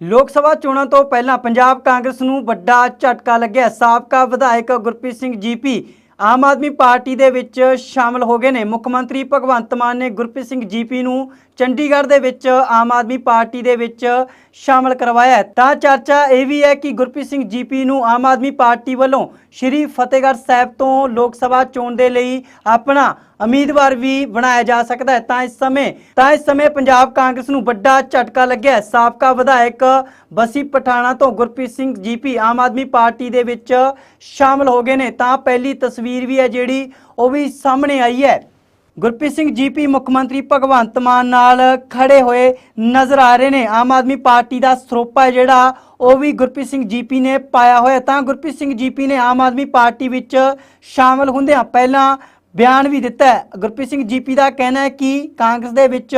ਲੋਕ ਸਭਾ ਚੋਣਾਂ ਤੋਂ ਪਹਿਲਾਂ ਪੰਜਾਬ ਕਾਂਗਰਸ ਨੂੰ ਵੱਡਾ ਝਟਕਾ ਲੱਗਿਆ। ਸਾਬਕਾ ਵਿਧਾਇਕ ਗੁਰਪ੍ਰੀਤ ਸਿੰਘ ਜੀਪੀ ਆਮ ਆਦਮੀ ਪਾਰਟੀ ਦੇ ਵਿੱਚ ਸ਼ਾਮਲ ਹੋ ਗਏ ਨੇ। ਮੁੱਖ ਮੰਤਰੀ ਭਗਵੰਤ ਮਾਨ ਨੇ ਗੁਰਪ੍ਰੀਤ ਸਿੰਘ ਜੀਪੀ ਨੂੰ ਚੰਡੀਗੜ੍ਹ ਦੇ ਵਿੱਚ ਆਮ ਆਦਮੀ ਪਾਰਟੀ ਦੇ ਵਿੱਚ ਸ਼ਾਮਲ ਕਰਵਾਇਆ ਤਾਂ ਚਰਚਾ ਇਹ ਵੀ ਹੈ ਕਿ ਗੁਰਪ੍ਰੀਤ ਸਿੰਘ ਜੀਪੀ ਨੂੰ ਆਮ ਆਦਮੀ ਪਾਰਟੀ ਵੱਲੋਂ ਸ਼੍ਰੀ ਫਤਿਹਗੜ੍ਹ ਸਾਹਿਬ ਤੋਂ ਲੋਕ ਸਭਾ ਚੋਣ ਦੇ ਲਈ ਆਪਣਾ ਉਮੀਦਵਾਰ ਵੀ ਬਣਾਇਆ ਜਾ ਸਕਦਾ ਹੈ। ਤਾਂ ਇਸ ਸਮੇਂ, ਤਾਂ ਇਸ ਸਮੇਂ ਪੰਜਾਬ ਕਾਂਗਰਸ ਨੂੰ ਵੱਡਾ ਝਟਕਾ ਲੱਗਿਆ ਸਾਬਕਾ ਵਿਧਾਇਕ ਬਸੀ ਪਠਾਣਾ ਤੋਂ ਗੁਰਪ੍ਰੀਤ ਸਿੰਘ ਜੀਪੀ ਆਮ ਆਦਮੀ ਪਾਰਟੀ ਦੇ ਵਿੱਚ ਸ਼ਾਮਲ ਹੋ ਗਏ ਨੇ। ਤਾਂ ਪਹਿਲੀ ਤਸਵੀਰ ਵੀ ਹੈ ਜਿਹੜੀ, ਉਹ ਵੀ ਸਾਹਮਣੇ ਆਈ ਹੈ। ਗੁਰਪ੍ਰੀਤ ਸਿੰਘ ਜੀਪੀ ਮੁੱਖ ਮੰਤਰੀ ਭਗਵੰਤ ਮਾਨ ਨਾਲ ਖੜੇ ਹੋਏ ਨਜ਼ਰ ਆ ਰਹੇ ਨੇ। ਆਮ ਆਦਮੀ ਪਾਰਟੀ ਦਾ ਸਰੋਪਾ ਹੈ ਜਿਹੜਾ, ਉਹ ਵੀ ਗੁਰਪ੍ਰੀਤ ਸਿੰਘ ਜੀਪੀ ਨੇ ਪਾਇਆ ਹੋਇਆ ਤਾਂ ਗੁਰਪ੍ਰੀਤ ਸਿੰਘ ਜੀਪੀ ਨੇ ਆਮ ਆਦਮੀ ਪਾਰਟੀ ਵਿੱਚ ਸ਼ਾਮਲ ਹੁੰਦਿਆਂ ਪਹਿਲਾਂ ਬਿਆਨ ਵੀ ਦਿੱਤਾ ਹੈ। ਗੁਰਪ੍ਰੀਤ ਸਿੰਘ ਜੀਪੀ ਦਾ ਕਹਿਣਾ ਹੈ ਕਿ ਕਾਂਗਰਸ ਦੇ ਵਿੱਚ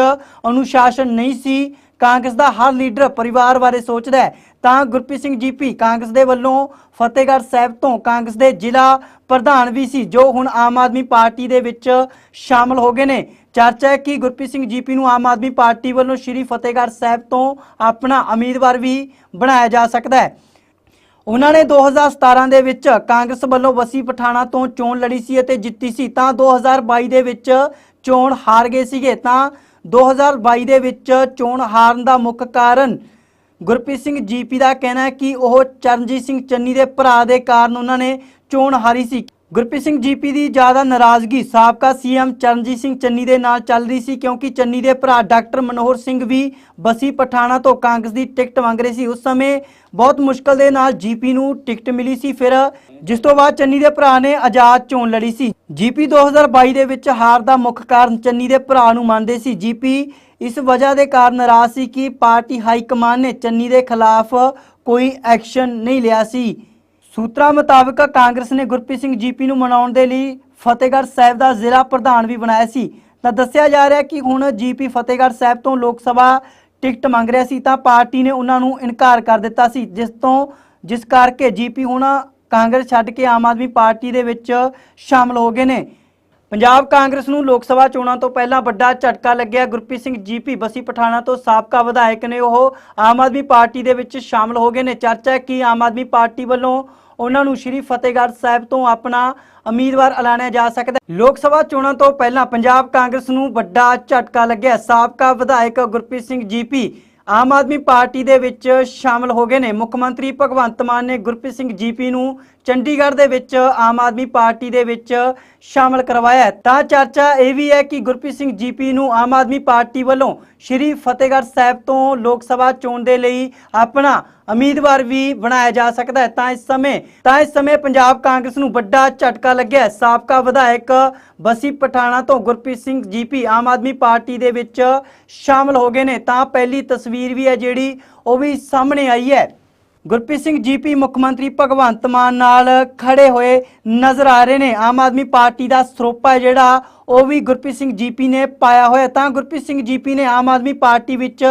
ਅਨੁਸ਼ਾਸਨ ਨਹੀਂ ਸੀ। ਕਾਂਗਰਸ ਦਾ ਹਰ ਲੀਡਰ ਪਰਿਵਾਰ ਬਾਰੇ ਸੋਚਦਾ ਹੈ। ਤਾਂ ਗੁਰਪ੍ਰੀਤ ਸਿੰਘ ਜੀਪੀ ਕਾਂਗਰਸ ਦੇ ਵੱਲੋਂ ਫਤਿਹਗੜ੍ਹ ਸਾਹਿਬ ਤੋਂ ਕਾਂਗਰਸ ਦੇ ਜ਼ਿਲ੍ਹਾ ਪ੍ਰਧਾਨ ਵੀ ਸੀ, ਜੋ ਹੁਣ ਆਮ ਆਦਮੀ ਪਾਰਟੀ ਦੇ ਵਿੱਚ ਸ਼ਾਮਲ ਹੋ ਗਏ ਨੇ। ਚਰਚਾ ਹੈ ਕਿ ਗੁਰਪ੍ਰੀਤ ਸਿੰਘ ਜੀਪੀ ਨੂੰ ਆਮ ਆਦਮੀ ਪਾਰਟੀ ਵੱਲੋਂ ਸ਼੍ਰੀ ਫਤਿਹਗੜ੍ਹ ਸਾਹਿਬ ਤੋਂ ਆਪਣਾ ਉਮੀਦਵਾਰ ਵੀ ਬਣਾਇਆ ਜਾ ਸਕਦਾ ਹੈ। ਉਹਨਾਂ ਨੇ 2017 ਦੇ ਵਿੱਚ ਕਾਂਗਰਸ ਵੱਲੋਂ ਵਸੀ ਪਠਾਣਾ ਤੋਂ ਚੋਣ ਲੜੀ ਸੀ ਅਤੇ ਜਿੱਤੀ ਸੀ, ਤਾਂ 2022 ਦੇ ਵਿੱਚ ਚੋਣ ਹਾਰ ਗਏ ਸੀਗੇ, ਤਾਂ 2022 ਦੇ ਵਿੱਚ ਚੋਣ ਹਾਰਨ ਦਾ ਮੁੱਖ ਕਾਰਨ ਗੁਰਪ੍ਰੀਤ ਸਿੰਘ ਜੀਪੀ ਦਾ ਕਹਿਣਾ ਹੈ ਕਿ ਉਹ ਚਰਨਜੀਤ ਸਿੰਘ ਚੰਨੀ ਦੇ ਭਰਾ ਦੇ ਕਾਰਨ ਉਹਨਾਂ ਨੇ ਚੋਣ ਹਾਰੀ ਸੀ। ਗੁਰਪ੍ਰੀਤ ਸਿੰਘ ਜੀਪੀ ਦੀ ਜ਼ਿਆਦਾ ਨਾਰਾਜ਼ਗੀ, ਸਾਬਕਾ ਸੀਐਮ ਚਰਨਜੀਤ ਸਿੰਘ ਚੰਨੀ ਦੇ ਨਾਲ ਚੱਲ ਰਹੀ ਸੀ ਕਿਉਂਕਿ ਚੰਨੀ ਦੇ ਭਰਾ ਡਾਕਟਰ ਮਨੋਹਰ ਸਿੰਘ ਵੀ ਬਸੀ ਪਠਾਣਾ ਤੋਂ ਕਾਂਗਰਸ ਦੀ ਟਿਕਟ ਮੰਗ ਰਹੇ ਸੀ। ਉਸ ਸਮੇਂ ਬਹੁਤ ਮੁਸ਼ਕਲ ਦੇ ਨਾਲ ਜੀਪੀ ਨੂੰ ਟਿਕਟ ਮਿਲੀ ਸੀ। ਫਿਰ ਜਿਸ ਤੋਂ ਬਾਅਦ ਚੰਨੀ ਦੇ ਭਰਾ ਨੇ ਆਜ਼ਾਦ ਚੋਣ ਲੜੀ ਸੀ। ਜੀਪੀ 2022 ਦੇ ਵਿੱਚ ਹਾਰ ਦਾ ਮੁੱਖ ਕਾਰਨ ਚੰਨੀ ਦੇ ਭਰਾ ਨੂੰ ਮੰਨਦੇ ਸੀ। ਜੀਪੀ ਇਸ ਵਜ੍ਹਾ ਦੇ ਕਾਰਨ ਨਾਰਾਜ਼ ਸੀ ਕਿ ਪਾਰਟੀ ਹਾਈ ਕਮਾਨ ਨੇ ਚੰਨੀ ਦੇ ਖਿਲਾਫ ਕੋਈ ਐਕਸ਼ਨ ਨਹੀਂ ਲਿਆ ਸੀ। ਸੂਤਰਾਂ ਮੁਤਾਬਕ ਕਾਂਗਰਸ ਨੇ ਗੁਰਪ੍ਰੀਤ ਸਿੰਘ ਜੀਪੀ ਨੂੰ ਮਨਾਉਣ ਦੇ ਲਈ ਫਤਿਹਗੜ੍ਹ ਸਾਹਿਬ ਦਾ ਜ਼ਿਲ੍ਹਾ ਪ੍ਰਧਾਨ ਵੀ ਬਣਾਇਆ ਸੀ। ਤਾਂ ਦੱਸਿਆ ਜਾ ਰਿਹਾ ਕਿ ਹੁਣ ਜੀਪੀ ਫਤਿਹਗੜ੍ਹ ਸਾਹਿਬ ਤੋਂ ਲੋਕ ਸਭਾ ਟਿਕਟ ਮੰਗ ਰਿਹਾ ਸੀ ਤਾਂ ਪਾਰਟੀ ਨੇ ਉਹਨਾਂ ਨੂੰ ਇਨਕਾਰ ਕਰ ਦਿੱਤਾ ਸੀ, ਜਿਸ ਤੋਂ, ਜਿਸ ਕਰਕੇ ਜੀਪੀ ਹੁਣ ਕਾਂਗਰਸ ਛੱਡ ਕੇ ਆਮ ਆਦਮੀ ਪਾਰਟੀ ਦੇ ਵਿੱਚ ਸ਼ਾਮਲ ਹੋ ਗਏ ਨੇ। ਪੰਜਾਬ ਕਾਂਗਰਸ ਨੂੰ ਲੋਕ ਸਭਾ ਚੋਣਾਂ ਤੋਂ ਪਹਿਲਾਂ ਵੱਡਾ ਝਟਕਾ ਲੱਗਿਆ। ਗੁਰਪ੍ਰੀਤ ਸਿੰਘ ਜੀਪੀ ਬਸੀ ਪਠਾਣਾ ਤੋਂ ਸਾਬਕਾ ਵਿਧਾਇਕ ਨੇ ਉਹ ਆਮ ਆਦਮੀ ਪਾਰਟੀ ਦੇ ਵਿੱਚ ਸ਼ਾਮਲ ਹੋ ਗਏ ਨੇ। ਚਰਚਾ ਕਿ ਆਮ ਆਦਮੀ ਪਾਰਟੀ ਵੱਲੋਂ ਉਹਨਾਂ ਨੂੰ ਸ਼੍ਰੀ ਫਤਿਹਗੜ੍ਹ ਸਾਹਿਬ ਤੋਂ ਆਪਣਾ ਉਮੀਦਵਾਰ ਐਲਾਨਿਆ ਜਾ ਸਕਦਾ ਲੋਕ ਸਭਾ ਚੋਣਾਂ ਤੋਂ ਪਹਿਲਾਂ ਪੰਜਾਬ ਕਾਂਗਰਸ ਨੂੰ ਵੱਡਾ ਝਟਕਾ ਲੱਗਿਆ। ਸਾਬਕਾ ਵਿਧਾਇਕ ਗੁਰਪ੍ਰੀਤ ਸਿੰਘ ਜੀਪੀ ਆਮ ਆਦਮੀ ਪਾਰਟੀ ਦੇ ਵਿੱਚ ਸ਼ਾਮਲ ਹੋ ਗਏ ਨੇ। ਮੁੱਖ ਮੰਤਰੀ ਭਗਵੰਤ ਮਾਨ ਨੇ ਗੁਰਪ੍ਰੀਤ ਸਿੰਘ ਜੀਪੀ ਨੂੰ ਚੰਡੀਗੜ੍ਹ ਦੇ ਵਿੱਚ ਆਮ ਆਦਮੀ ਪਾਰਟੀ ਦੇ ਵਿੱਚ ਸ਼ਾਮਲ ਕਰਵਾਇਆ ਤਾਂ ਚਰਚਾ ਇਹ ਵੀ ਹੈ ਕਿ ਗੁਰਪ੍ਰੀਤ ਸਿੰਘ ਜੀਪੀ ਨੂੰ ਆਮ ਆਦਮੀ ਪਾਰਟੀ ਵੱਲੋਂ ਸ਼੍ਰੀ ਫਤਿਹਗੜ੍ਹ ਸਾਹਿਬ ਤੋਂ ਲੋਕ ਸਭਾ ਚੋਣ ਦੇ ਲਈ ਆਪਣਾ ਉਮੀਦਵਾਰ ਵੀ ਬਣਾਇਆ ਜਾ ਸਕਦਾ ਹੈ। ਤਾਂ ਇਸ ਸਮੇਂ, ਤਾਂ ਇਸ ਸਮੇਂ ਪੰਜਾਬ ਕਾਂਗਰਸ ਨੂੰ ਵੱਡਾ ਝਟਕਾ ਲੱਗਿਆ ਸਾਬਕਾ ਵਿਧਾਇਕ ਬਸੀ ਪਠਾਣਾ ਤੋਂ ਗੁਰਪ੍ਰੀਤ ਸਿੰਘ ਜੀਪੀ ਆਮ ਆਦਮੀ ਪਾਰਟੀ ਦੇ ਵਿੱਚ ਸ਼ਾਮਲ ਹੋ ਗਏ ਨੇ। ਤਾਂ ਪਹਿਲੀ ਤਸਵੀਰ ਵੀ ਹੈ ਜਿਹੜੀ, ਉਹ ਵੀ ਸਾਹਮਣੇ ਆਈ ਹੈ। ਗੁਰਪ੍ਰੀਤ ਸਿੰਘ ਜੀਪੀ ਮੁੱਖ ਮੰਤਰੀ ਭਗਵੰਤ ਮਾਨ ਨਾਲ ਖੜੇ ਹੋਏ ਨਜ਼ਰ ਆ ਰਹੇ ਨੇ। ਆਮ ਆਦਮੀ ਪਾਰਟੀ ਦਾ ਸਰੋਪਾ ਹੈ ਜਿਹੜਾ, ਉਹ ਵੀ ਗੁਰਪ੍ਰੀਤ ਸਿੰਘ ਜੀਪੀ ਨੇ ਪਾਇਆ ਹੋਇਆ। ਤਾਂ ਗੁਰਪ੍ਰੀਤ ਸਿੰਘ ਜੀਪੀ ਨੇ ਆਮ ਆਦਮੀ ਪਾਰਟੀ ਵਿੱਚ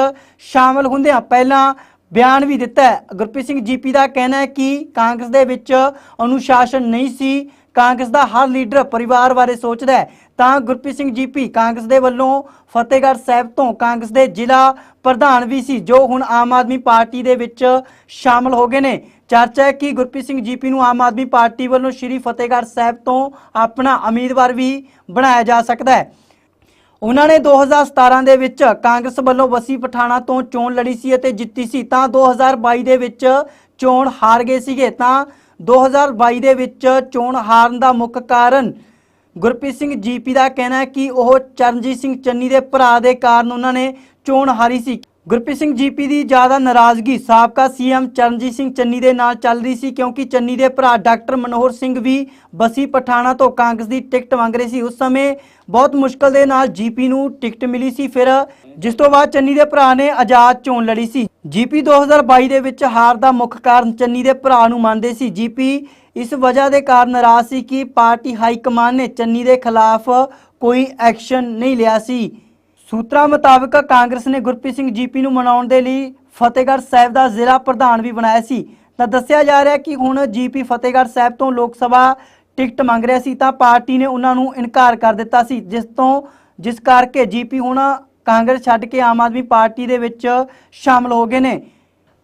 ਸ਼ਾਮਲ ਹੁੰਦਿਆਂ ਪਹਿਲਾਂ ਬਿਆਨ ਵੀ ਦਿੱਤਾ ਗੁਰਪ੍ਰੀਤ ਸਿੰਘ ਜੀਪੀ ਦਾ ਕਹਿਣਾ ਹੈ ਕਿ ਕਾਂਗਰਸ ਦੇ ਵਿੱਚ ਅਨੁਸ਼ਾਸਨ ਨਹੀਂ ਸੀ ਕਾਂਗਰਸ ਦਾ ਹਰ ਲੀਡਰ ਪਰਿਵਾਰ ਬਾਰੇ ਸੋਚਦਾ ਹੈ। ਤਾਂ ਗੁਰਪ੍ਰੀਤ ਸਿੰਘ ਜੀਪੀ ਕਾਂਗਰਸ ਦੇ ਵੱਲੋਂ ਫਤਿਹਗੜ੍ਹ ਸਾਹਿਬ ਤੋਂ ਕਾਂਗਰਸ ਦੇ ਜ਼ਿਲ੍ਹਾ ਪ੍ਰਧਾਨ ਵੀ ਸੀ, ਜੋ ਹੁਣ ਆਮ ਆਦਮੀ ਪਾਰਟੀ ਦੇ ਵਿੱਚ ਸ਼ਾਮਲ ਹੋ ਗਏ ਨੇ। ਚਰਚਾ ਹੈ ਕਿ ਗੁਰਪ੍ਰੀਤ ਸਿੰਘ ਜੀਪੀ ਨੂੰ ਆਮ ਆਦਮੀ ਪਾਰਟੀ ਵੱਲੋਂ ਸ਼੍ਰੀ ਫਤਿਹਗੜ੍ਹ ਸਾਹਿਬ ਤੋਂ ਆਪਣਾ ਉਮੀਦਵਾਰ ਵੀ ਬਣਾਇਆ ਜਾ ਸਕਦਾ ਹੈ। ਉਹਨਾਂ ਨੇ 2017 ਦੇ ਵਿੱਚ ਕਾਂਗਰਸ ਵੱਲੋਂ ਵਸੀ ਪਠਾਣਾ ਤੋਂ ਚੋਣ ਲੜੀ ਸੀ ਅਤੇ ਜਿੱਤੀ ਸੀ। ਤਾਂ 2022 ਦੇ ਵਿੱਚ ਚੋਣ ਹਾਰ ਗਏ ਸੀਗੇ। ਤਾਂ 2022 ਦੇ ਵਿੱਚ ਚੋਣ ਹਾਰਨ ਦਾ ਮੁੱਖ ਕਾਰਨ ਗੁਰਪ੍ਰੀਤ ਸਿੰਘ ਜੀਪੀ ਦਾ ਕਹਿਣਾ ਹੈ ਕਿ ਉਹ ਚਰਨਜੀਤ ਸਿੰਘ ਚੰਨੀ ਦੇ ਭਰਾ ਦੇ ਕਾਰਨ ਉਹਨਾਂ ਨੇ ਚੋਣ ਹਾਰੀ ਸੀ। ਗੁਰਪ੍ਰੀਤ ਸਿੰਘ ਜੀਪੀ ਦੀ ਜ਼ਿਆਦਾ ਨਾਰਾਜ਼ਗੀ, ਸਾਬਕਾ ਸੀਐਮ ਚਰਨਜੀਤ ਸਿੰਘ ਚੰਨੀ ਦੇ ਨਾਲ ਚੱਲ ਰਹੀ ਸੀ ਕਿਉਂਕਿ ਚੰਨੀ ਦੇ ਭਰਾ ਡਾਕਟਰ ਮਨੋਹਰ ਸਿੰਘ ਵੀ ਬਸੀ ਪਠਾਣਾ ਤੋਂ ਕਾਂਗਰਸ ਦੀ ਟਿਕਟ ਮੰਗ ਰਹੇ ਸੀ। ਉਸ ਸਮੇਂ ਬਹੁਤ ਮੁਸ਼ਕਲ ਦੇ ਨਾਲ ਜੀਪੀ ਨੂੰ ਟਿਕਟ ਮਿਲੀ ਸੀ। ਫਿਰ ਜਿਸ ਤੋਂ ਬਾਅਦ ਚੰਨੀ ਦੇ ਭਰਾ ਨੇ ਆਜ਼ਾਦ ਚੋਣ ਲੜੀ ਸੀ। ਜੀਪੀ 2022 ਦੇ ਵਿੱਚ ਹਾਰ ਦਾ ਮੁੱਖ ਕਾਰਨ ਚੰਨੀ ਦੇ ਭਰਾ ਨੂੰ ਮੰਨਦੇ ਸੀ। ਜੀਪੀ ਇਸ ਵਜ੍ਹਾ ਦੇ ਕਾਰਨ ਨਾਰਾਜ਼ ਸੀ ਕਿ ਪਾਰਟੀ ਹਾਈ ਕਮਾਨ ਨੇ ਚੰਨੀ ਦੇ ਖਿਲਾਫ ਕੋਈ ਐਕਸ਼ਨ ਨਹੀਂ ਲਿਆ ਸੀ। ਸੂਤਰਾਂ ਮੁਤਾਬਕ ਕਾਂਗਰਸ ਨੇ ਗੁਰਪ੍ਰੀਤ ਸਿੰਘ ਜੀਪੀ ਨੂੰ ਮਨਾਉਣ ਦੇ ਲਈ ਫਤਿਹਗੜ੍ਹ ਸਾਹਿਬ ਦਾ ਜ਼ਿਲ੍ਹਾ ਪ੍ਰਧਾਨ ਵੀ ਬਣਾਇਆ ਸੀ। ਤਾਂ ਦੱਸਿਆ ਜਾ ਰਿਹਾ ਕਿ ਹੁਣ ਜੀਪੀ ਫਤਿਹਗੜ੍ਹ ਸਾਹਿਬ ਤੋਂ ਲੋਕ ਸਭਾ ਟਿਕਟ ਮੰਗ ਰਿਹਾ ਸੀ ਤਾਂ ਪਾਰਟੀ ਨੇ ਉਹਨਾਂ ਨੂੰ ਇਨਕਾਰ ਕਰ ਦਿੱਤਾ ਸੀ, ਜਿਸ ਤੋਂ ਜਿਸ ਕਰਕੇ ਜੀਪੀ ਹੁਣ ਕਾਂਗਰਸ ਛੱਡ ਕੇ ਆਮ ਆਦਮੀ ਪਾਰਟੀ ਦੇ ਵਿੱਚ ਸ਼ਾਮਲ ਹੋ ਗਏ ਨੇ।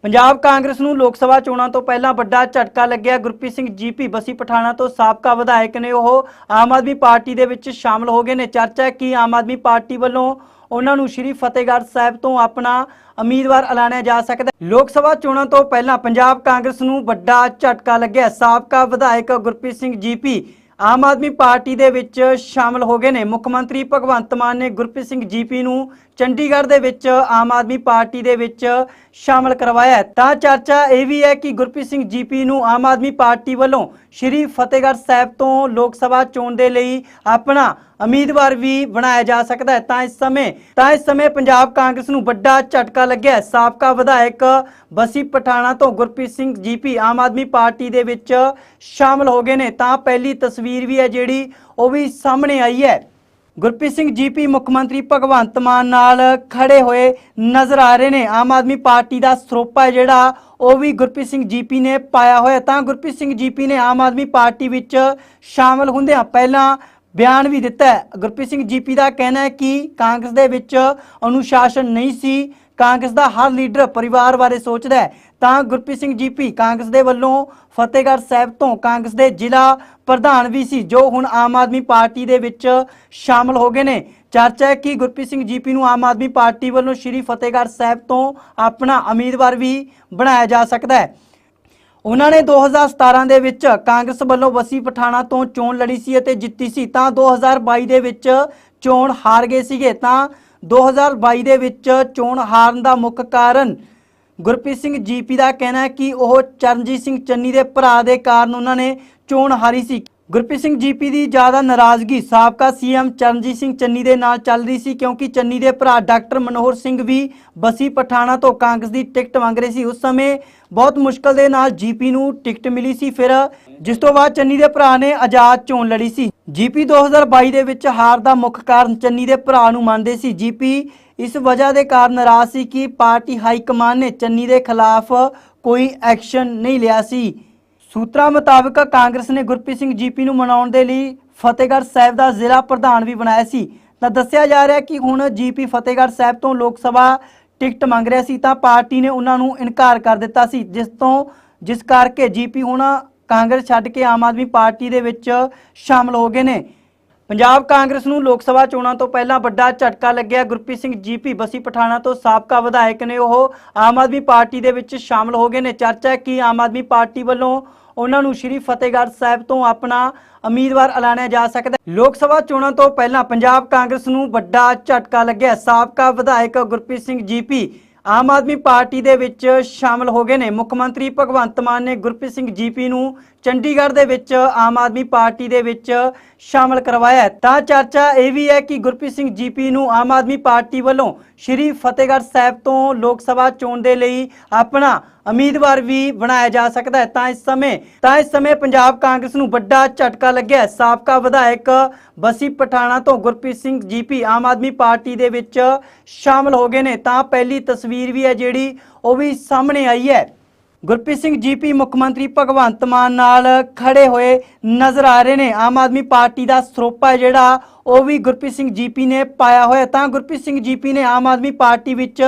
ਪੰਜਾਬ ਕਾਂਗਰਸ ਨੂੰ ਲੋਕ ਸਭਾ ਚੋਣਾਂ ਤੋਂ ਪਹਿਲਾਂ ਵੱਡਾ ਝਟਕਾ ਲੱਗਿਆ। ਗੁਰਪ੍ਰੀਤ ਸਿੰਘ ਜੀਪੀ ਬਸੀ ਪਠਾਣਾ ਤੋਂ ਸਾਬਕਾ ਵਿਧਾਇਕ ਨੇ ਉਹ ਆਮ ਆਦਮੀ ਪਾਰਟੀ ਦੇ ਵਿੱਚ ਸ਼ਾਮਲ ਹੋ ਗਏ ਨੇ। ਚਰਚਾ ਕਿ ਆਮ ਆਦਮੀ ਪਾਰਟੀ ਵੱਲੋਂ ਉਹਨਾਂ ਨੂੰ ਸ਼੍ਰੀ ਫਤਿਹਗੜ੍ਹ ਸਾਹਿਬ ਤੋਂ ਆਪਣਾ ਉਮੀਦਵਾਰ ਐਲਾਨਿਆ ਜਾ ਸਕਦਾ ਲੋਕ ਸਭਾ ਚੋਣਾਂ ਤੋਂ ਪਹਿਲਾਂ ਪੰਜਾਬ ਕਾਂਗਰਸ ਨੂੰ ਵੱਡਾ ਝਟਕਾ ਲੱਗਿਆ। ਸਾਬਕਾ ਵਿਧਾਇਕ ਗੁਰਪ੍ਰੀਤ ਸਿੰਘ ਜੀਪੀ ਆਮ ਆਦਮੀ ਪਾਰਟੀ ਦੇ ਵਿੱਚ ਸ਼ਾਮਲ ਹੋ ਗਏ ਨੇ। ਮੁੱਖ ਮੰਤਰੀ ਭਗਵੰਤ ਮਾਨ ਨੇ ਗੁਰਪ੍ਰੀਤ ਸਿੰਘ ਜੀਪੀ ਨੂੰ ਚੰਡੀਗੜ੍ਹ ਦੇ ਵਿੱਚ ਆਮ ਆਦਮੀ ਪਾਰਟੀ ਦੇ ਵਿੱਚ ਸ਼ਾਮਲ ਕਰਵਾਇਆ ਹੈ। ਤਾਂ ਚਰਚਾ ਇਹ ਵੀ ਹੈ ਕਿ ਗੁਰਪ੍ਰੀਤ ਸਿੰਘ ਜੀਪੀ ਨੂੰ ਆਮ ਆਦਮੀ ਪਾਰਟੀ ਵੱਲੋਂ ਸ਼੍ਰੀ ਫਤਿਹਗੜ੍ਹ ਸਾਹਿਬ ਤੋਂ ਲੋਕ ਸਭਾ ਚੋਣ ਦੇ ਲਈ ਆਪਣਾ ਉਮੀਦਵਾਰ ਵੀ ਬਣਾਇਆ ਜਾ ਸਕਦਾ ਹੈ। ਤਾਂ ਇਸ ਸਮੇਂ, ਤਾਂ ਇਸ ਸਮੇਂ ਪੰਜਾਬ ਕਾਂਗਰਸ ਨੂੰ ਵੱਡਾ ਝਟਕਾ ਲੱਗਿਆ ਸਾਬਕਾ ਵਿਧਾਇਕ ਬਸੀ ਪਠਾਣਾ ਤੋਂ ਗੁਰਪ੍ਰੀਤ ਸਿੰਘ ਜੀਪੀ ਆਮ ਆਦਮੀ ਪਾਰਟੀ ਦੇ ਵਿੱਚ ਸ਼ਾਮਲ ਹੋ ਗਏ ਨੇ। ਤਾਂ ਪਹਿਲੀ ਤਸਵੀਰ ਵੀ ਹੈ ਜਿਹੜੀ ਉਹ ਵੀ ਸਾਹਮਣੇ ਆਈ ਹੈ। ਗੁਰਪ੍ਰੀਤ ਸਿੰਘ ਜੀਪੀ ਮੁੱਖ ਮੰਤਰੀ ਭਗਵੰਤ ਮਾਨ ਨਾਲ ਖੜੇ ਹੋਏ ਨਜ਼ਰ ਆ ਰਹੇ ਨੇ। ਆਮ ਆਦਮੀ ਪਾਰਟੀ ਦਾ ਸਰੋਪਾ ਹੈ ਜਿਹੜਾ, ਉਹ ਵੀ ਗੁਰਪ੍ਰੀਤ ਸਿੰਘ ਜੀਪੀ ਨੇ ਪਾਇਆ ਹੋਇਆ। ਤਾਂ ਗੁਰਪ੍ਰੀਤ ਸਿੰਘ ਜੀਪੀ ਨੇ ਆਮ ਆਦਮੀ ਪਾਰਟੀ ਵਿੱਚ ਸ਼ਾਮਲ ਹੁੰਦਿਆਂ ਪਹਿਲਾਂ ਬਿਆਨ ਵੀ ਦਿੱਤਾ ਹੈ। ਗੁਰਪ੍ਰੀਤ ਸਿੰਘ ਜੀਪੀ ਦਾ ਕਹਿਣਾ ਹੈ ਕਿ ਕਾਂਗਰਸ ਦੇ ਵਿੱਚ ਅਨੁਸ਼ਾਸਨ ਨਹੀਂ ਸੀ। ਕਾਂਗਰਸ ਦਾ ਹਰ ਲੀਡਰ ਪਰਿਵਾਰ ਬਾਰੇ ਸੋਚਦਾ ਹੈ। ਤਾਂ ਗੁਰਪ੍ਰੀਤ ਸਿੰਘ ਜੀਪੀ ਕਾਂਗਰਸ ਦੇ ਵੱਲੋਂ ਫਤਿਹਗੜ੍ਹ ਸਾਹਿਬ ਤੋਂ ਕਾਂਗਰਸ ਦੇ ਜ਼ਿਲ੍ਹਾ ਪ੍ਰਧਾਨ ਵੀ ਸੀ, ਜੋ ਹੁਣ ਆਮ ਆਦਮੀ ਪਾਰਟੀ ਦੇ ਵਿੱਚ ਸ਼ਾਮਲ ਹੋ ਗਏ ਨੇ। ਚਰਚਾ ਹੈ ਕਿ ਗੁਰਪ੍ਰੀਤ ਸਿੰਘ ਜੀਪੀ ਨੂੰ ਆਮ ਆਦਮੀ ਪਾਰਟੀ ਵੱਲੋਂ ਸ਼੍ਰੀ ਫਤਿਹਗੜ੍ਹ ਸਾਹਿਬ ਤੋਂ ਆਪਣਾ ਉਮੀਦਵਾਰ ਵੀ ਬਣਾਇਆ ਜਾ ਸਕਦਾ ਹੈ। ਉਹਨਾਂ ਨੇ 2017 ਦੇ ਵਿੱਚ ਕਾਂਗਰਸ ਵੱਲੋਂ ਵਸੀ ਪਠਾਣਾ ਤੋਂ ਚੋਣ ਲੜੀ ਸੀ ਅਤੇ ਜਿੱਤੀ ਸੀ, ਤਾਂ 2022 ਦੇ ਵਿੱਚ ਚੋਣ ਹਾਰ ਗਏ ਸੀਗੇ, ਤਾਂ 2022 ਦੇ ਵਿੱਚ ਚੋਣ ਹਾਰਨ ਦਾ ਮੁੱਖ ਕਾਰਨ ਗੁਰਪ੍ਰੀਤ ਸਿੰਘ ਜੀਪੀ ਦਾ ਕਹਿਣਾ ਹੈ ਕਿ ਉਹ ਚਰਨਜੀਤ ਸਿੰਘ ਚੰਨੀ ਦੇ ਭਰਾ ਦੇ ਕਾਰਨ ਉਹਨਾਂ ਨੇ ਚੋਣ ਹਾਰੀ ਸੀ। ਗੁਰਪ੍ਰੀਤ ਸਿੰਘ ਜੀਪੀ ਦੀ ਜ਼ਿਆਦਾ ਨਾਰਾਜ਼ਗੀ ਸਾਬਕਾ ਸੀਐਮ ਚਰਨਜੀਤ ਸਿੰਘ ਚੰਨੀ ਦੇ ਨਾਲ ਚੱਲ ਰਹੀ ਸੀ ਕਿਉਂਕਿ ਚੰਨੀ ਦੇ ਭਰਾ ਡਾਕਟਰ ਮਨੋਹਰ ਸਿੰਘ ਵੀ ਬਸੀ ਪਠਾਣਾ ਤੋਂ ਕਾਂਗਰਸ ਦੀ ਟਿਕਟ ਮੰਗ ਰਹੇ ਸੀ। ਉਸ ਸਮੇਂ ਬਹੁਤ ਮੁਸ਼ਕਲ ਦੇ ਨਾਲ ਜੀਪੀ ਨੂੰ ਟਿਕਟ ਮਿਲੀ ਸੀ। ਫਿਰ ਜਿਸ ਤੋਂ ਬਾਅਦ ਚੰਨੀ ਦੇ ਭਰਾ ਨੇ ਆਜ਼ਾਦ ਚੋਣ ਲੜੀ ਸੀ। ਜੀਪੀ 2022 ਦੇ ਵਿੱਚ ਹਾਰ ਦਾ ਮੁੱਖ ਕਾਰਨ ਚੰਨੀ ਦੇ ਭਰਾ ਨੂੰ ਮੰਨਦੇ ਸੀ। ਜੀਪੀ ਇਸ ਵਜ੍ਹਾ ਦੇ ਕਾਰਨ ਨਾਰਾਜ਼ ਸੀ ਕਿ ਪਾਰਟੀ ਹਾਈ ਕਮਾਨ ਨੇ ਚੰਨੀ ਦੇ ਖਿਲਾਫ ਕੋਈ ਐਕਸ਼ਨ ਨਹੀਂ ਲਿਆ ਸੀ। ਸੂਤਰਾਂ ਮੁਤਾਬਕ ਕਾਂਗਰਸ ਨੇ ਗੁਰਪ੍ਰੀਤ ਸਿੰਘ ਜੀਪੀ ਨੂੰ ਮਨਾਉਣ ਦੇ ਲਈ ਫਤਿਹਗੜ੍ਹ ਸਾਹਿਬ ਦਾ ਜ਼ਿਲ੍ਹਾ ਪ੍ਰਧਾਨ ਵੀ ਬਣਾਇਆ ਸੀ। ਤਾਂ ਦੱਸਿਆ ਜਾ ਰਿਹਾ ਕਿ ਹੁਣ ਜੀਪੀ ਫਤਿਹਗੜ੍ਹ ਸਾਹਿਬ ਤੋਂ ਲੋਕ ਸਭਾ ਟਿਕਟ ਮੰਗ ਰਿਹਾ ਸੀ ਤਾਂ ਪਾਰਟੀ ਨੇ ਉਹਨਾਂ ਨੂੰ ਇਨਕਾਰ ਕਰ ਦਿੱਤਾ ਸੀ, ਜਿਸ ਤੋਂ, ਜਿਸ ਕਰਕੇ ਜੀਪੀ ਹੁਣ ਕਾਂਗਰਸ ਛੱਡ ਕੇ ਆਮ ਆਦਮੀ ਪਾਰਟੀ ਦੇ ਵਿੱਚ ਸ਼ਾਮਲ ਹੋ ਗਏ ਨੇ। ਪੰਜਾਬ ਕਾਂਗਰਸ ਨੂੰ ਲੋਕ ਸਭਾ ਚੋਣਾਂ ਤੋਂ ਪਹਿਲਾਂ ਵੱਡਾ ਝਟਕਾ ਲੱਗਿਆ। ਗੁਰਪ੍ਰੀਤ ਸਿੰਘ ਜੀਪੀ ਬਸੀ ਪਠਾਣਾ ਤੋਂ ਸਾਬਕਾ ਵਿਧਾਇਕ ਨੇ ਉਹ ਆਮ ਆਦਮੀ ਪਾਰਟੀ ਦੇ ਵਿੱਚ ਸ਼ਾਮਲ ਹੋ ਗਏ ਨੇ। ਚਰਚਾ ਕਿ ਆਮ ਆਦਮੀ ਪਾਰਟੀ ਵੱਲੋਂ ਉਹਨਾਂ ਨੂੰ ਸ਼੍ਰੀ ਫਤਿਹਗੜ੍ਹ ਸਾਹਿਬ ਤੋਂ ਆਪਣਾ ਉਮੀਦਵਾਰ ਐਲਾਨਿਆ ਜਾ ਸਕਦਾ ਲੋਕ ਸਭਾ ਚੋਣਾਂ ਤੋਂ ਪਹਿਲਾਂ ਪੰਜਾਬ ਕਾਂਗਰਸ ਨੂੰ ਵੱਡਾ ਝਟਕਾ ਲੱਗਿਆ। ਸਾਬਕਾ ਵਿਧਾਇਕ ਗੁਰਪ੍ਰੀਤ ਸਿੰਘ ਜੀਪੀ ਆਮ ਆਦਮੀ ਪਾਰਟੀ ਦੇ ਵਿੱਚ ਸ਼ਾਮਲ ਹੋ ਗਏ ਨੇ। ਮੁੱਖ ਮੰਤਰੀ ਭਗਵੰਤ ਮਾਨ ਨੇ ਗੁਰਪ੍ਰੀਤ ਸਿੰਘ ਜੀਪੀ ਨੂੰ ਚੰਡੀਗੜ੍ਹ ਦੇ ਵਿੱਚ ਆਮ ਆਦਮੀ ਪਾਰਟੀ ਦੇ ਵਿੱਚ ਸ਼ਾਮਲ ਕਰਵਾਇਆ ਤਾਂ ਚਰਚਾ ਇਹ ਵੀ ਹੈ ਕਿ ਗੁਰਪ੍ਰੀਤ ਸਿੰਘ ਜੀਪੀ ਨੂੰ ਆਮ ਆਦਮੀ ਪਾਰਟੀ ਵੱਲੋਂ ਸ਼੍ਰੀ ਫਤਿਹਗੜ੍ਹ ਸਾਹਿਬ ਤੋਂ ਲੋਕ ਸਭਾ ਚੋਣ ਦੇ ਲਈ ਆਪਣਾ ਉਮੀਦਵਾਰ ਵੀ ਬਣਾਇਆ ਜਾ ਸਕਦਾ ਹੈ। ਤਾਂ ਇਸ ਸਮੇਂ, ਤਾਂ ਇਸ ਸਮੇਂ ਪੰਜਾਬ ਕਾਂਗਰਸ ਨੂੰ ਵੱਡਾ ਝਟਕਾ ਲੱਗਿਆ ਸਾਬਕਾ ਵਿਧਾਇਕ ਬਸੀ ਪਠਾਣਾ ਤੋਂ ਗੁਰਪ੍ਰੀਤ ਸਿੰਘ ਜੀਪੀ ਆਮ ਆਦਮੀ ਪਾਰਟੀ ਦੇ ਵਿੱਚ ਸ਼ਾਮਲ ਹੋ ਗਏ ਨੇ। ਤਾਂ ਪਹਿਲੀ ਤਸਵੀਰ ਵੀ ਹੈ ਜਿਹੜੀ, ਉਹ ਵੀ ਸਾਹਮਣੇ ਆਈ ਹੈ। ਗੁਰਪ੍ਰੀਤ ਸਿੰਘ ਜੀਪੀ ਮੁੱਖ ਮੰਤਰੀ ਭਗਵੰਤ ਮਾਨ ਨਾਲ ਖੜੇ ਹੋਏ ਨਜ਼ਰ ਆ ਰਹੇ ਨੇ। ਆਮ ਆਦਮੀ ਪਾਰਟੀ ਦਾ ਸਰੋਪਾ ਜਿਹੜਾ, ਉਹ ਵੀ ਗੁਰਪ੍ਰੀਤ ਸਿੰਘ ਜੀਪੀ ਨੇ ਪਾਇਆ ਹੋਇਆ ਤਾਂ ਗੁਰਪ੍ਰੀਤ ਸਿੰਘ ਜੀਪੀ ਨੇ ਆਮ ਆਦਮੀ ਪਾਰਟੀ ਵਿੱਚ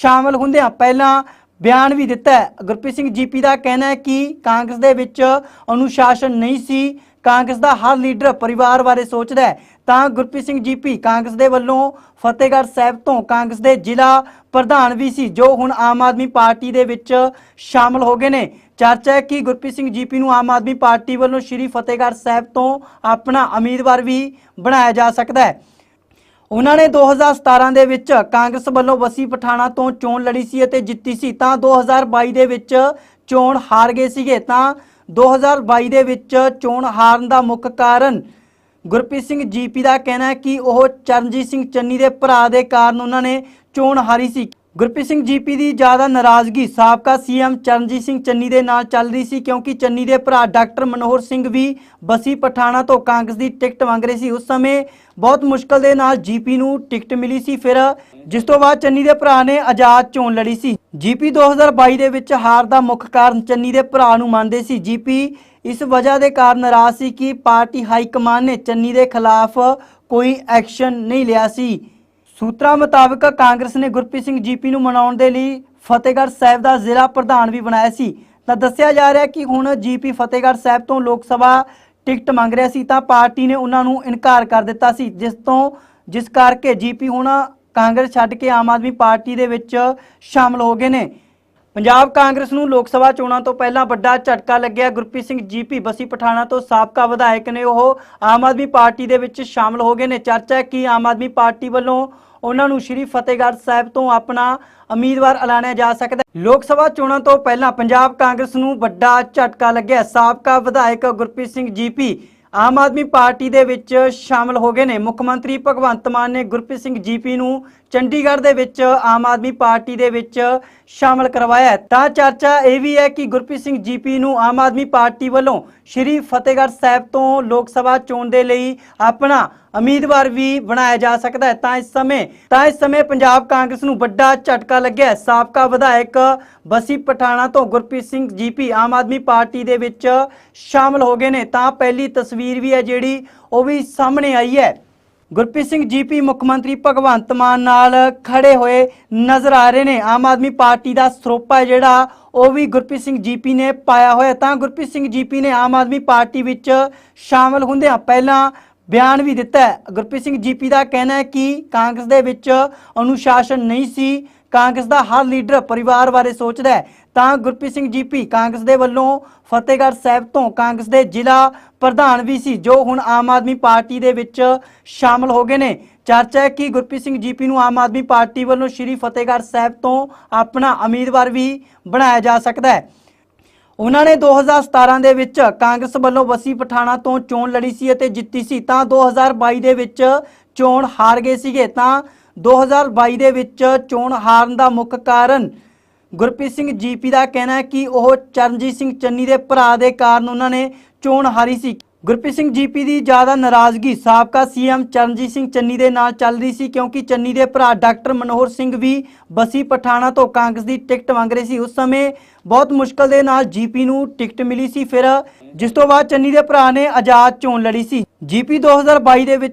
ਸ਼ਾਮਲ ਹੁੰਦਿਆਂ ਪਹਿਲਾਂ ਬਿਆਨ ਵੀ ਦਿੱਤਾ ਹੈ। ਗੁਰਪ੍ਰੀਤ ਸਿੰਘ ਜੀਪੀ ਦਾ ਕਹਿਣਾ ਹੈ ਕਿ ਕਾਂਗਰਸ ਦੇ ਵਿੱਚ ਅਨੁਸ਼ਾਸਨ ਨਹੀਂ ਸੀ। ਕਾਂਗਰਸ ਦਾ ਹਰ ਲੀਡਰ ਪਰਿਵਾਰ ਬਾਰੇ ਸੋਚਦਾ ਹੈ। ਤਾਂ ਗੁਰਪ੍ਰੀਤ ਸਿੰਘ ਜੀਪੀ ਕਾਂਗਰਸ ਦੇ ਵੱਲੋਂ ਫਤਿਹਗੜ੍ਹ ਸਾਹਿਬ ਤੋਂ ਕਾਂਗਰਸ ਦੇ ਜ਼ਿਲ੍ਹਾ ਪ੍ਰਧਾਨ ਵੀ ਸੀ, ਜੋ ਹੁਣ ਆਮ ਆਦਮੀ ਪਾਰਟੀ ਦੇ ਵਿੱਚ ਸ਼ਾਮਲ ਹੋ ਗਏ ਨੇ। ਚਰਚਾ ਹੈ ਕਿ ਗੁਰਪ੍ਰੀਤ ਸਿੰਘ ਜੀਪੀ ਨੂੰ ਆਮ ਆਦਮੀ ਪਾਰਟੀ ਵੱਲੋਂ ਸ਼੍ਰੀ ਫਤਿਹਗੜ੍ਹ ਸਾਹਿਬ ਤੋਂ ਆਪਣਾ ਉਮੀਦਵਾਰ ਵੀ ਬਣਾਇਆ ਜਾ ਸਕਦਾ ਹੈ। ਉਹਨਾਂ ਨੇ 2017 ਦੇ ਵਿੱਚ ਕਾਂਗਰਸ ਵੱਲੋਂ ਵਸੀ ਪਠਾਣਾ ਤੋਂ ਚੋਣ ਲੜੀ ਸੀ ਅਤੇ ਜਿੱਤੀ ਸੀ, ਤਾਂ 2022 ਦੇ ਵਿੱਚ ਚੋਣ ਹਾਰ ਗਏ ਸੀਗੇ, ਤਾਂ 2022 ਦੇ ਵਿੱਚ ਚੋਣ ਹਾਰਨ ਦਾ ਮੁੱਖ ਕਾਰਨ ਗੁਰਪ੍ਰੀਤ ਸਿੰਘ ਜੀਪੀ ਦਾ ਕਹਿਣਾ ਹੈ ਕਿ ਉਹ ਚਰਨਜੀਤ ਸਿੰਘ ਚੰਨੀ ਦੇ ਭਰਾ ਦੇ ਕਾਰਨ ਉਹਨਾਂ ਨੇ ਚੋਣ ਹਾਰੀ ਸੀ। ਗੁਰਪ੍ਰੀਤ ਸਿੰਘ ਜੀਪੀ ਦੀ ਜ਼ਿਆਦਾ ਨਾਰਾਜ਼ਗੀ, ਸਾਬਕਾ ਸੀਐਮ ਚਰਨਜੀਤ ਸਿੰਘ ਚੰਨੀ ਦੇ ਨਾਲ ਚੱਲ ਰਹੀ ਸੀ ਕਿਉਂਕਿ ਚੰਨੀ ਦੇ ਭਰਾ ਡਾਕਟਰ ਮਨੋਹਰ ਸਿੰਘ ਵੀ ਬਸੀ ਪਠਾਣਾ ਤੋਂ ਕਾਂਗਰਸ ਦੀ ਟਿਕਟ ਮੰਗ ਰਹੇ ਸੀ। ਉਸ ਸਮੇਂ ਬਹੁਤ ਮੁਸ਼ਕਲ ਦੇ ਨਾਲ ਜੀਪੀ ਨੂੰ ਟਿਕਟ ਮਿਲੀ ਸੀ ਫਿਰ, ਜਿਸ ਤੋਂ ਬਾਅਦ ਚੰਨੀ ਦੇ ਭਰਾ ਨੇ ਆਜ਼ਾਦ ਚੋਣ ਲੜੀ ਸੀ। ਜੀਪੀ 2022 ਦੇ ਵਿੱਚ ਹਾਰ ਦਾ ਮੁੱਖ ਕਾਰਨ ਚੰਨੀ ਦੇ ਭਰਾ ਨੂੰ ਮੰਨਦੇ ਸੀ। ਜੀਪੀ ਇਸ ਵਜ੍ਹਾ ਦੇ ਕਾਰਨ ਨਾਰਾਜ਼ ਸੀ ਕਿ ਪਾਰਟੀ ਹਾਈ ਕਮਾਨ ਨੇ ਚੰਨੀ ਦੇ ਖਿਲਾਫ ਕੋਈ ਐਕਸ਼ਨ ਨਹੀਂ ਲਿਆ ਸੀ। ਸੂਤਰਾਂ ਮੁਤਾਬਕ ਕਾਂਗਰਸ ਨੇ ਗੁਰਪ੍ਰੀਤ ਸਿੰਘ ਜੀਪੀ ਨੂੰ ਮਨਾਉਣ ਦੇ ਲਈ ਫਤਿਹਗੜ੍ਹ ਸਾਹਿਬ ਦਾ ਜ਼ਿਲ੍ਹਾ ਪ੍ਰਧਾਨ ਵੀ ਬਣਾਇਆ ਸੀ। ਤਾਂ ਦੱਸਿਆ ਜਾ ਰਿਹਾ ਕਿ ਹੁਣ ਜੀਪੀ ਫਤਿਹਗੜ੍ਹ ਸਾਹਿਬ ਤੋਂ ਲੋਕ ਸਭਾ ਟਿਕਟ ਮੰਗ ਰਿਹਾ ਸੀ ਤਾਂ ਪਾਰਟੀ ਨੇ ਉਹਨਾਂ ਨੂੰ ਇਨਕਾਰ ਕਰ ਦਿੱਤਾ ਸੀ, ਜਿਸ ਤੋਂ, ਜਿਸ ਕਰਕੇ ਜੀਪੀ ਹੁਣ ਕਾਂਗਰਸ ਛੱਡ ਕੇ ਆਮ ਆਦਮੀ ਪਾਰਟੀ ਦੇ ਵਿੱਚ ਸ਼ਾਮਲ ਹੋ ਗਏ ਨੇ। ਪੰਜਾਬ ਕਾਂਗਰਸ ਨੂੰ ਲੋਕ ਸਭਾ ਚੋਣਾਂ ਤੋਂ ਪਹਿਲਾਂ ਵੱਡਾ ਝਟਕਾ ਲੱਗਿਆ। ਗੁਰਪ੍ਰੀਤ ਸਿੰਘ ਜੀਪੀ ਬਸੀ ਪਠਾਣਾ ਤੋਂ ਸਾਬਕਾ ਵਿਧਾਇਕ ਨੇ ਉਹ ਆਮ ਆਦਮੀ ਪਾਰਟੀ ਦੇ ਵਿੱਚ ਸ਼ਾਮਲ ਹੋ ਗਏ ਨੇ। ਚਰਚਾ ਹੈ ਕਿ ਆਮ ਆਦਮੀ ਪਾਰਟੀ ਵੱਲੋਂ ਉਹਨਾਂ ਨੂੰ ਸ਼੍ਰੀ ਫਤਿਹਗੜ੍ਹ ਸਾਹਿਬ ਤੋਂ ਆਪਣਾ ਉਮੀਦਵਾਰ ਐਲਾਨਿਆ ਜਾ ਸਕਦਾ ਲੋਕ ਸਭਾ ਚੋਣਾਂ ਤੋਂ ਪਹਿਲਾਂ ਪੰਜਾਬ ਕਾਂਗਰਸ ਨੂੰ ਵੱਡਾ ਝਟਕਾ ਲੱਗਿਆ। ਸਾਬਕਾ ਵਿਧਾਇਕ ਗੁਰਪ੍ਰੀਤ ਸਿੰਘ ਜੀਪੀ ਆਮ ਆਦਮੀ ਪਾਰਟੀ ਦੇ ਵਿੱਚ ਸ਼ਾਮਲ ਹੋ ਗਏ ਨੇ। ਮੁੱਖ ਮੰਤਰੀ ਭਗਵੰਤ ਮਾਨ ਨੇ ਗੁਰਪ੍ਰੀਤ ਸਿੰਘ ਜੀਪੀ ਨੂੰ ਚੰਡੀਗੜ੍ਹ ਦੇ ਵਿੱਚ ਆਮ ਆਦਮੀ ਪਾਰਟੀ ਦੇ ਵਿੱਚ ਸ਼ਾਮਲ ਕਰਵਾਇਆ ਤਾਂ ਚਰਚਾ ਇਹ ਵੀ ਹੈ ਕਿ ਗੁਰਪ੍ਰੀਤ ਸਿੰਘ ਜੀਪੀ ਨੂੰ ਆਮ ਆਦਮੀ ਪਾਰਟੀ ਵੱਲੋਂ ਸ਼੍ਰੀ ਫਤਿਹਗੜ੍ਹ ਸਾਹਿਬ ਤੋਂ ਲੋਕ ਸਭਾ ਚੋਣ ਦੇ ਲਈ ਆਪਣਾ ਉਮੀਦਵਾਰ ਵੀ ਬਣਾਇਆ ਜਾ ਸਕਦਾ ਹੈ। ਤਾਂ ਇਸ ਸਮੇਂ, ਤਾਂ ਇਸ ਸਮੇਂ ਪੰਜਾਬ ਕਾਂਗਰਸ ਨੂੰ ਵੱਡਾ ਝਟਕਾ ਲੱਗਿਆ ਸਾਬਕਾ ਵਿਧਾਇਕ ਬਸੀ ਪਠਾਣਾ ਤੋਂ ਗੁਰਪ੍ਰੀਤ ਸਿੰਘ ਜੀਪੀ ਆਮ ਆਦਮੀ ਪਾਰਟੀ ਦੇ ਵਿੱਚ ਸ਼ਾਮਲ ਹੋ ਗਏ ਨੇ। ਤਾਂ ਪਹਿਲੀ ਤਸਵੀਰ ਵੀ ਹੈ ਜਿਹੜੀ, ਉਹ ਵੀ ਸਾਹਮਣੇ ਆਈ ਹੈ। ਗੁਰਪ੍ਰੀਤ ਸਿੰਘ ਜੀਪੀ ਮੁੱਖ ਮੰਤਰੀ ਭਗਵੰਤ ਮਾਨ ਨਾਲ ਖੜੇ ਹੋਏ ਨਜ਼ਰ ਆ ਰਹੇ ਨੇ। ਆਮ ਆਦਮੀ ਪਾਰਟੀ ਦਾ ਸਰੋਪਾ ਹੈ ਜਿਹੜਾ, ਉਹ ਵੀ ਗੁਰਪ੍ਰੀਤ ਸਿੰਘ ਜੀਪੀ ਨੇ ਪਾਇਆ ਹੋਇਆ। ਤਾਂ ਗੁਰਪ੍ਰੀਤ ਸਿੰਘ ਜੀਪੀ ਨੇ ਆਮ ਆਦਮੀ ਪਾਰਟੀ ਵਿੱਚ ਸ਼ਾਮਲ ਹੁੰਦਿਆਂ ਪਹਿਲਾਂ ਬਿਆਨ ਵੀ ਦਿੱਤਾ ਗੁਰਪ੍ਰੀਤ ਸਿੰਘ ਜੀਪੀ ਦਾ ਕਹਿਣਾ ਹੈ ਕਿ ਕਾਂਗਰਸ ਦੇ ਵਿੱਚ ਅਨੁਸ਼ਾਸਨ ਨਹੀਂ ਸੀ। ਕਾਂਗਰਸ ਦਾ ਹਰ ਲੀਡਰ ਪਰਿਵਾਰ ਬਾਰੇ ਸੋਚਦਾ ਹੈ। ਤਾਂ ਗੁਰਪ੍ਰੀਤ ਸਿੰਘ ਜੀਪੀ ਕਾਂਗਰਸ ਦੇ ਵੱਲੋਂ ਫਤਿਹਗੜ੍ਹ ਸਾਹਿਬ ਤੋਂ ਕਾਂਗਰਸ ਦੇ ਜ਼ਿਲ੍ਹਾ ਪ੍ਰਧਾਨ ਵੀ ਸੀ, ਜੋ ਹੁਣ ਆਮ ਆਦਮੀ ਪਾਰਟੀ ਦੇ ਵਿੱਚ ਸ਼ਾਮਲ ਹੋ ਗਏ ਨੇ। ਚਰਚਾ ਹੈ ਕਿ ਗੁਰਪ੍ਰੀਤ ਸਿੰਘ ਜੀਪੀ ਨੂੰ ਆਮ ਆਦਮੀ ਪਾਰਟੀ ਵੱਲੋਂ ਸ਼੍ਰੀ ਫਤਿਹਗੜ੍ਹ ਸਾਹਿਬ ਤੋਂ ਆਪਣਾ ਉਮੀਦਵਾਰ ਵੀ ਬਣਾਇਆ ਜਾ ਸਕਦਾ ਹੈ। ਉਹਨਾਂ ਨੇ 2017 ਦੇ ਵਿੱਚ ਕਾਂਗਰਸ ਵੱਲੋਂ ਵਸੀ ਪਠਾਣਾ ਤੋਂ ਚੋਣ ਲੜੀ ਸੀ ਅਤੇ ਜਿੱਤੀ ਸੀ। ਤਾਂ 2022 ਦੇ ਵਿੱਚ ਚੋਣ ਹਾਰ ਗਏ ਸੀਗੇ। ਤਾਂ 2022 ਦੇ ਵਿੱਚ ਚੋਣ ਹਾਰਨ ਦਾ ਮੁੱਖ ਕਾਰਨ ਗੁਰਪ੍ਰੀਤ ਸਿੰਘ ਜੀਪੀ ਦਾ ਕਹਿਣਾ ਹੈ ਕਿ ਉਹ ਚਰਨਜੀਤ ਸਿੰਘ ਚੰਨੀ ਦੇ ਭਰਾ ਦੇ ਕਾਰਨ ਉਹਨਾਂ ਨੇ ਚੋਣ ਹਾਰੀ ਸੀ। ਗੁਰਪ੍ਰੀਤ ਸਿੰਘ ਜੀਪੀ ਦੀ ਜ਼ਿਆਦਾ ਨਾਰਾਜ਼ਗੀ ਸਾਬਕਾ ਸੀਐਮ ਚਰਨਜੀਤ ਸਿੰਘ ਚੰਨੀ ਦੇ ਨਾਲ ਚੱਲ ਰਹੀ ਸੀ ਕਿਉਂਕਿ ਚੰਨੀ ਦੇ ਭਰਾ ਡਾਕਟਰ ਮਨੋਹਰ ਸਿੰਘ ਵੀ ਬਸੀ ਪਠਾਣਾ ਤੋਂ ਕਾਂਗਰਸ ਦੀ ਟਿਕਟ ਮੰਗ ਰਹੇ ਸੀ। ਉਸ ਸਮੇਂ ਬਹੁਤ ਮੁਸ਼ਕਲ ਦੇ ਨਾਲ ਜੀਪੀ ਨੂੰ ਟਿਕਟ ਮਿਲੀ ਸੀ। ਫਿਰ ਜਿਸ ਤੋਂ ਬਾਅਦ ਚੰਨੀ ਦੇ ਭਰਾ ਨੇ ਆਜ਼ਾਦ ਚੋਣ ਲੜੀ ਸੀ। ਜੀਪੀ 2022 ਦੇ ਵਿੱਚ